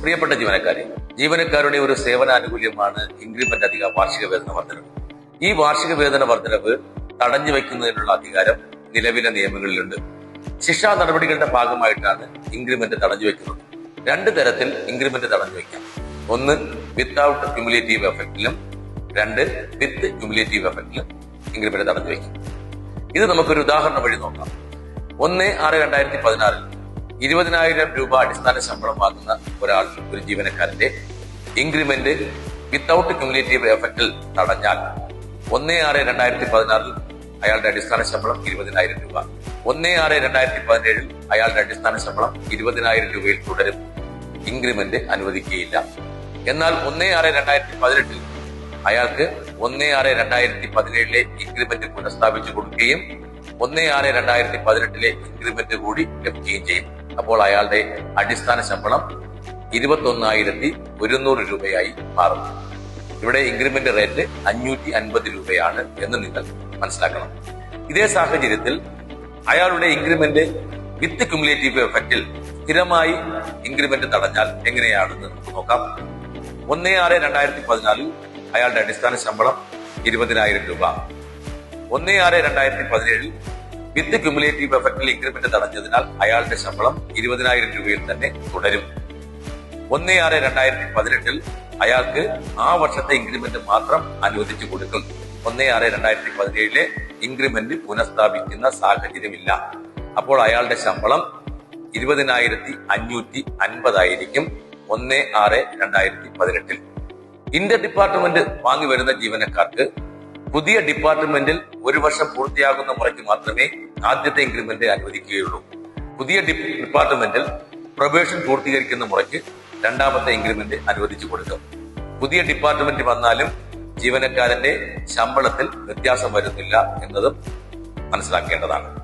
പ്രിയപ്പെട്ട ജീവനക്കാരെ ജീവനക്കാരുടെ ഒരു സേവനാനുകൂല്യമാണ് ഇൻക്രിമെന്റ് അധിക വാർഷിക വേതന വർധനവ്. ഈ വാർഷിക വേതന വർധനവ് തടഞ്ഞു വെക്കുന്നതിനുള്ള അധികാരം നിലവിലെ നിയമങ്ങളിലുണ്ട്. ശിക്ഷാ നടപടികളുടെ ഭാഗമായിട്ടാണ് ഇൻക്രിമെന്റ് തടഞ്ഞു വെക്കുന്നത് രണ്ട് തരത്തിൽ ഇൻക്രിമെന്റ് തടഞ്ഞു വെക്കാം ഒന്ന് വിത്തൗട്ട് ക്യുമുലേറ്റീവ് എഫക്റ്റിലും രണ്ട് വിത്ത് ക്യുമുലേറ്റീവ് എഫക്റ്റിലും ഇൻക്രിമെന്റ് തടഞ്ഞു വെക്കും ഇത് നമുക്കൊരു ഉദാഹരണം വഴി നോക്കാം. ഒന്ന് ആറ് രണ്ടായിരത്തി പതിനാറിൽ ഇരുപതിനായിരം രൂപ അടിസ്ഥാന ശമ്പളം വാങ്ങുന്ന ഒരാൾ ഒരു ജീവനക്കാരന്റെ ഇൻക്രിമെന്റ് വിത്തൌട്ട് ക്യുമുലേറ്റീവ് എഫക്റ്റിൽ തടഞ്ഞാൽ ഒന്ന് ആറ് രണ്ടായിരത്തി പതിനാറിൽ അയാളുടെ അടിസ്ഥാന ശമ്പളം ഇരുപതിനായിരം രൂപ. ഒന്ന് ആറ് രണ്ടായിരത്തി പതിനേഴിൽ അയാളുടെ അടിസ്ഥാന ശമ്പളം ഇരുപതിനായിരം രൂപയിൽ തുടരും. ഇൻക്രിമെന്റ് അനുവദിക്കുകയില്ല. എന്നാൽ ഒന്ന് ആറ് രണ്ടായിരത്തി പതിനെട്ടിൽ അയാൾക്ക് ഒന്ന് ആറ് രണ്ടായിരത്തി പതിനേഴിലെ ഇൻക്രിമെന്റ് പുനഃസ്ഥാപിച്ചു കൊടുക്കുകയും ഒന്ന് ആറ് രണ്ടായിരത്തി പതിനെട്ടിലെ ഇൻക്രിമെന്റ് കൂടി ലഭിക്കുകയും ചെയ്യും. അപ്പോൾ അയാളുടെ അടിസ്ഥാന ശമ്പളം ഇരുപത്തൊന്നായിരത്തി ഒരുന്നൂറ് രൂപയായി മാറുന്നു. ഇവിടെ ഇൻക്രിമെന്റ് റേറ്റ് അഞ്ഞൂറ്റി അൻപത് രൂപയാണ് എന്ന് നിങ്ങൾ മനസ്സിലാക്കണം. ഇതേ സാഹചര്യത്തിൽ അയാളുടെ ഇൻക്രിമെന്റ് വിത്ത് ക്യുമുലേറ്റീവ് എഫക്റ്റിൽ സ്ഥിരമായി ഇൻക്രിമെന്റ് തടഞ്ഞാൽ എങ്ങനെയാണെന്ന് നോക്കാം. ഒന്ന് ആറ് രണ്ടായിരത്തി പതിനാലിൽ അയാളുടെ അടിസ്ഥാന ശമ്പളം ഇരുപതിനായിരം രൂപ. ഒന്ന് ആറ് രണ്ടായിരത്തി പതിനേഴിൽ വിത്ത് ക്യുമുലേറ്റീവ് എഫക്റ്റിൽ ഇൻക്രിമെന്റ് തടഞ്ഞതിനാൽ അയാളുടെ ശമ്പളം ഇരുപതിനായിരം രൂപയിൽ തന്നെ തുടരും. ഒന്ന് ആറ് രണ്ടായിരത്തി പതിനെട്ടിൽ അയാൾക്ക് ആ വർഷത്തെ ഇൻക്രിമെന്റ് മാത്രം അനുവദിച്ചു കൊടുക്കും. ഒന്ന് ആറ് രണ്ടായിരത്തി പതിനേഴിലെ ഇൻക്രിമെന്റ് പുനഃസ്ഥാപിക്കുന്ന സാഹചര്യമില്ല. അപ്പോൾ അയാളുടെ ശമ്പളം ഇരുപതിനായിരത്തി അഞ്ഞൂറ്റി അൻപതായിരിക്കും ഒന്ന് ആറ് രണ്ടായിരത്തി പതിനെട്ടിൽ. ഇന്റർ ഡിപ്പാർട്ട്മെന്റ് വാങ്ങി വരുന്ന ജീവനക്കാർക്ക് പുതിയ ഡിപ്പാർട്ട്മെന്റിൽ ഒരു വർഷം പൂർത്തിയാകുന്ന മുറയ്ക്ക് മാത്രമേ ആദ്യത്തെ ഇൻക്രിമെന്റ് അനുവദിക്കുകയുള്ളൂ. പുതിയ ഡിപ്പാർട്ട്മെന്റിൽ പ്രൊബേഷൻ പൂർത്തീകരിക്കുന്ന മുറയ്ക്ക് രണ്ടാമത്തെ ഇൻക്രിമെന്റ് അനുവദിച്ചു കൊടുക്കും. പുതിയ ഡിപ്പാർട്ട്മെന്റ് വന്നാലും ജീവനക്കാരന്റെ ശമ്പളത്തിൽ വ്യത്യാസം വരുന്നില്ല എന്നതും മനസ്സിലാക്കേണ്ടതാണ്.